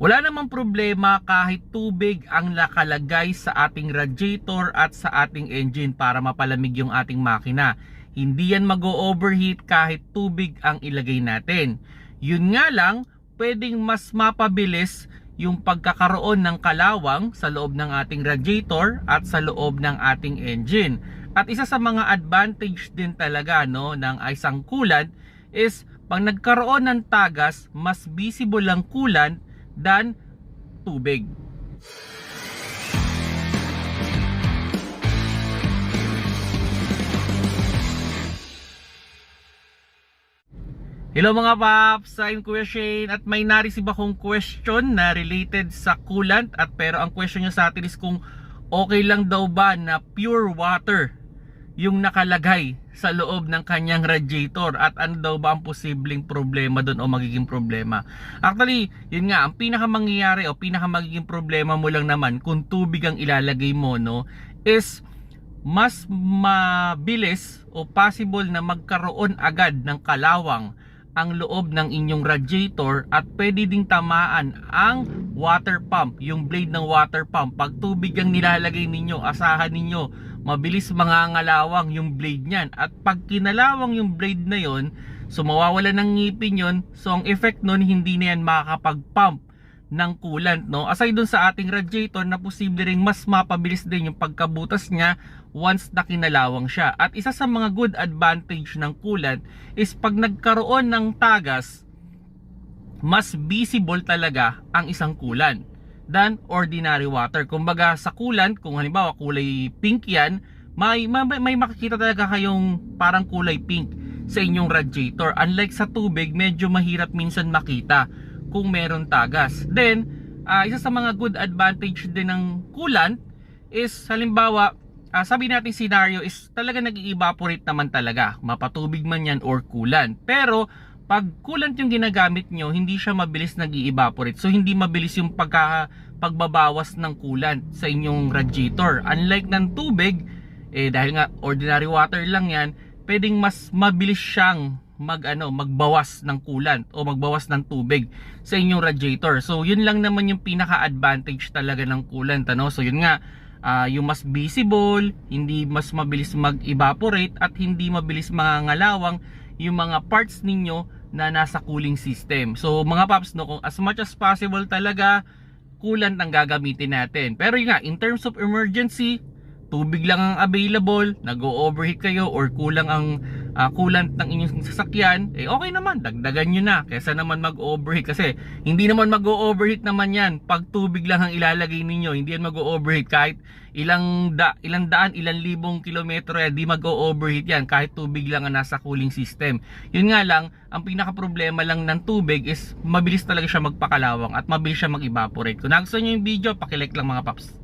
Wala namang problema kahit tubig ang nakalagay sa ating radiator at sa ating engine para mapalamig yung ating makina. Hindi yan mag-overheat kahit tubig ang ilagay natin. Yun nga lang, pwedeng mas mapabilis yung pagkakaroon ng kalawang sa loob ng ating radiator at sa loob ng ating engine. At isa sa mga advantage din talaga no, ng isang coolant is pag nagkaroon ng tagas, mas visible ang coolant than tubig. Hello mga paps, I'm Kuya Shane at may nareceive akong question na related sa coolant at pero ang question niya sa atin is kung okay lang daw ba na pure water yung nakalagay sa loob ng kanyang radiator at ano daw ba ang posibleng problema doon o magiging problema. Actually, yun nga, ang pinakamangyayari o pinakamagiging problema mo lang naman kung tubig ang ilalagay mo no is mas mabilis o possible na magkaroon agad ng kalawang ang loob ng inyong radiator at pwede ding tamaan ang water pump, yung blade ng water pump. Pag tubig ang nilalagay ninyo, asahan ninyo, mabilis mangangalawang yung blade niyan. At pag kinalawang yung blade na yon, so mawawala ng ngipin yon, so ang effect nun hindi na yan makakapag-pump ng coolant no? Aside dun sa ating radiator na posible ring mas mapabilis din yung pagkabutas niya once na kinalawang siya. At isa sa mga good advantage ng coolant is pag nagkaroon ng tagas mas visible talaga ang isang coolant than ordinary water. Kumbaga sa coolant kung halimbawa kulay pink yan may, may, may makikita talaga kayong parang kulay pink sa inyong radiator. Unlike sa tubig medyo mahirap minsan makita kung meron tagas. Then, uh, isa sa mga good advantage din ng coolant is halimbawa, uh, sabi natin scenario is talaga nag-evaporate naman talaga. Mapatubig man yan or coolant. Pero, pag coolant yung ginagamit nyo, hindi siya mabilis nag-evaporate. So, hindi mabilis yung pagka, pagbabawas ng coolant sa inyong radiator. Unlike ng tubig, eh, dahil nga ordinary water lang yan, pwedeng mas mabilis siyang mag ano magbawas ng coolant o magbawas ng tubig sa inyong radiator. So yun lang naman yung pinaka-advantage talaga ng coolant ano. So yun nga uh, yung mas visible, hindi mas mabilis mag-evaporate at hindi mabilis mangangalawang yung mga parts ninyo na nasa cooling system. So mga paps no, kung as much as possible talaga coolant ang gagamitin natin. Pero yun nga, in terms of emergency, tubig lang ang available, nag-overheat kayo or kulang ang uh, coolant ng inyong sasakyan, eh okay naman, dagdagan nyo na kaysa naman mag-overheat kasi hindi naman mag-overheat naman yan pag tubig lang ang ilalagay ninyo, hindi yan mag-overheat kahit ilang da, ilang daan, ilang libong kilometro yan, di mag-overheat yan kahit tubig lang ang nasa cooling system. Yun nga lang, ang pinaka problema lang ng tubig is mabilis talaga siya magpakalawang at mabilis siya mag-evaporate. Kung nagustuhan nyo yung video, pakilike lang mga paps.